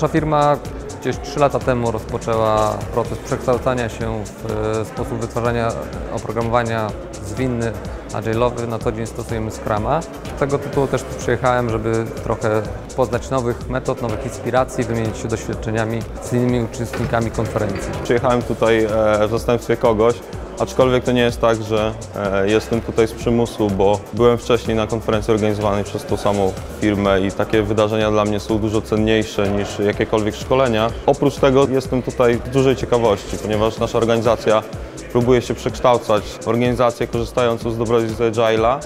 Nasza firma gdzieś 3 lata temu rozpoczęła proces przekształcania się w e, sposób wytwarzania oprogramowania zwinny, agile'owy. Na co dzień stosujemy Scrama. Z tego tytułu też tu przyjechałem, żeby trochę poznać nowych metod, nowych inspiracji, wymienić się doświadczeniami z innymi uczestnikami konferencji. Przyjechałem tutaj e, w zastępstwie kogoś, aczkolwiek to nie jest tak, że e, jestem tutaj z przymusu, bo byłem wcześniej na konferencji organizowanej przez tą samą firmę i takie wydarzenia dla mnie są dużo cenniejsze niż jakiekolwiek szkolenia. Oprócz tego jestem tutaj z dużej ciekawości, ponieważ nasza organizacja próbuje się przekształcać w organizację korzystającą z dobrodziejstw Agile'a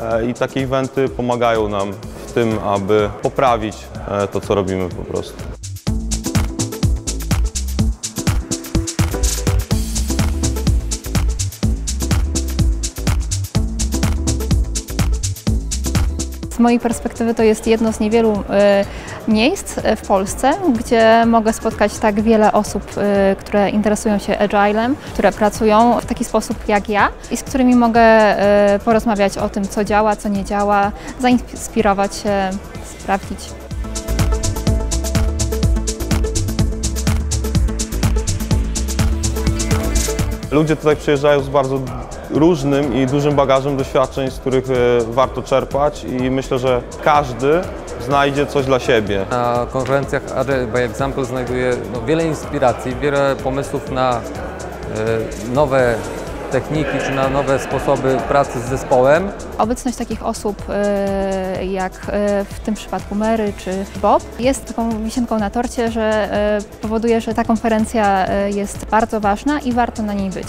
e, i takie eventy pomagają nam w tym, aby poprawić e, to, co robimy po prostu. Z mojej perspektywy to jest jedno z niewielu e, miejsc e, w Polsce, gdzie mogę spotkać tak wiele osób, e, które interesują się agilem, które pracują w taki sposób jak ja i z którymi mogę porozmawiać o tym, co działa, co nie działa, zainspirować się, sprawdzić. Ludzie tutaj przyjeżdżają z bardzo różnym i dużym bagażem doświadczeń, z których e, warto czerpać i myślę, że każdy znajdzie coś dla siebie. Na konferencjach Agile by Example znajduję no, wiele inspiracji, wiele pomysłów na e, nowe techniki czy na nowe sposoby pracy z zespołem. Obecność takich osób e, jak w tym przypadku Mary czy Bob jest taką wisienką na torcie, że powoduje, że ta konferencja jest bardzo ważna i warto na niej być.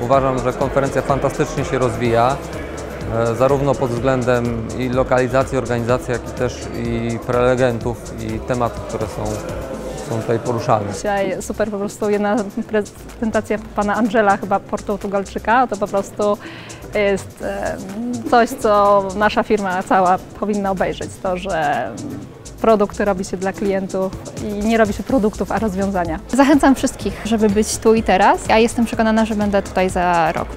Uważam, że konferencja fantastycznie się rozwija, e, zarówno pod względem i lokalizacji organizacji, jak i też i prelegentów i tematów, które są, są tutaj poruszane. Dzisiaj super po prostu jedna prezentacja pana Angela, chyba Portugalczyka, to po prostu jest coś, co nasza firma cała powinna obejrzeć. To, że produkty robi się dla klientów i nie robi się produktów, a rozwiązania. Zachęcam wszystkich, żeby być tu i teraz. Ja jestem przekonana, że będę tutaj za rok.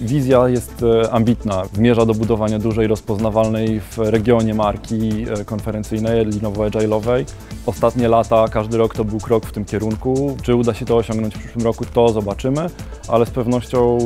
Wizja jest e, ambitna, zmierza do budowania dużej, rozpoznawalnej w regionie marki e, konferencyjnej, linowo-agile'owej. Ostatnie lata, każdy rok to był krok w tym kierunku. Czy uda się to osiągnąć w przyszłym roku, to zobaczymy, ale z pewnością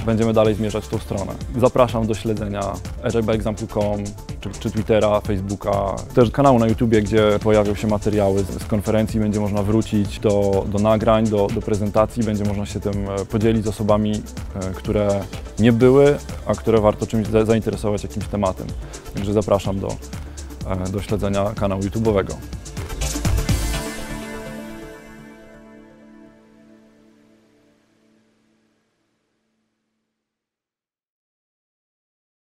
e, będziemy dalej zmierzać w tą stronę. Zapraszam do śledzenia agilebyexample.com, czy, czy Twittera, Facebooka, też kanału na YouTubie, gdzie pojawią się materiały z, z konferencji, będzie można wrócić do, do nagrań, do, do prezentacji, będzie można się tym e, podzielić z osobami, e, które nie były, a które warto czymś za- zainteresować jakimś tematem. Także zapraszam do, do śledzenia kanału YouTube'owego.